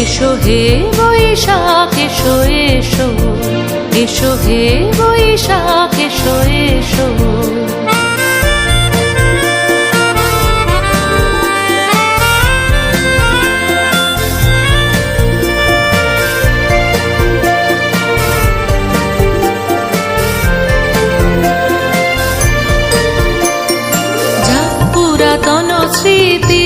এসো হে বৈশাখ এসো এসো। এসো হে বৈশাখ এসো এসো। স্মৃতি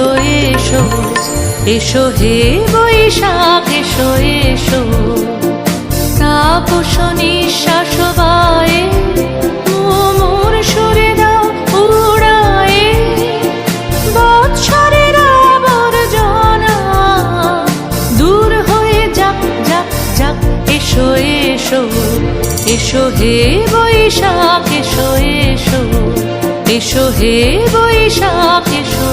এসো এসো এসো হে বৈশাখ, এসো এসো। তাপস নিঃশ্বাস বায়ে মোর সুরে দাও উড়ায়ে। বৎসরের আবর্জনা, দূর হয়ে যাক যাক যাক, এসো এসো এসো হে বৈশাখ, এসো এসো এসো হে বৈশাখ, এসো